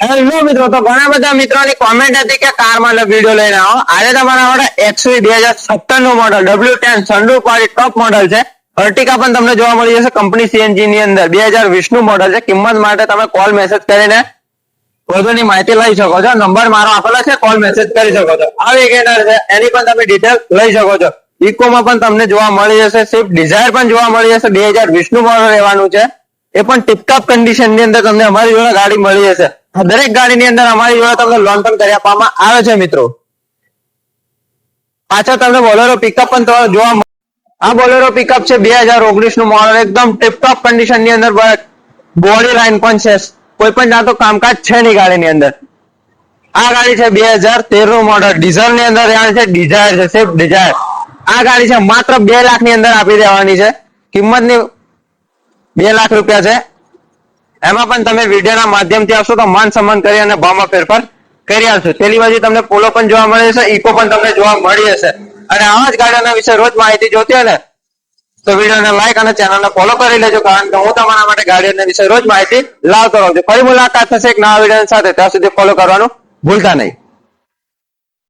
Hello મિત્રો, તો ઘણા બધા મિત્રોની કોમેન્ટ હતી કે કારમાં વીડિયો લઈને આવો. આજે તમારા માટે એક્સવી બે હજાર સત્તરનું મોડલ ડબલ્યુ ટેન સનરૂફ વાળી ટોપ મોડલ છે. અર્ટિકા પણ તમને જોવા મળી જશે કંપની સીએનજી ની અંદર. બે હજાર વીસનું મોડલ છે. કિંમત માટે તમે કોલ મેસેજ કરીને વધુની માહિતી લઈ શકો છો. નંબર મારો આપેલો છે કોલ મેસેજ કરી શકો છો. આ વેગેનર છે, એની પણ તમે ડિટેલ લઈ શકો છો. ઇકોમાં પણ તમને જોવા મળી જશે સ્વિફ્ટ ડિઝાયર પણ જોવા મળી જશે. બે હજાર વીસનું મોડલ રહેવાનું છે. એ પણ ટિપટોપ કન્ડિશનની અંદર તમને અમારી જોડે ગાડી મળી જશે. દરેક ગાડીની અંદર અમારી જોડે તમને લોન પણ કરી આપવામાં આવે છે, મિત્રો. પાછળ તમને બોલેરો પિકઅપ પણ તમારે જોવા આ બોલેરો પિકઅપ છે બે હજાર ઓગણીસનું મોડલ એકદમ ટિપટોપ કન્ડિશનની અંદર બોડી લાઈન પણ છે. કોઈ પણ જાતો કામકાજ છે નહીં ગાડીની અંદર. આ ગાડી છે બે હજાર તેરનું મોડલ ડીઝલની અંદર છે ડિઝાયર છે સેફ ડિઝાયર આ ગાડી છે માત્ર બે લાખની અંદર આપી દેવાની છે. કિંમતની બે લાખ રૂપિયા છે. એમાં પણ તમે વિડીયોના માધ્યમથી આવશો તો માન સન્માન કરી અને ભાવમાં ફેરફાર કરી આવશો. તેની બાજુ તમને પોલો પણ જોવા મળે છે ઇકો પણ તમને જોવા મળી જશે અને આવા જ ગાડીઓના વિશે રોજ માહિતી જોતી હોય ને, તો વિડીયોને લાઈક અને ચેનલને ફોલો કરી લેજો, કારણ કે હું તમારા માટે ગાડીઓના વિશે રોજ માહિતી લાવતો રહું છું. ફરી મુલાકાત થશે એક નવા વીડિયો સાથે. ત્યાં સુધી ફોલો કરવાનું ભૂલતા નહીં.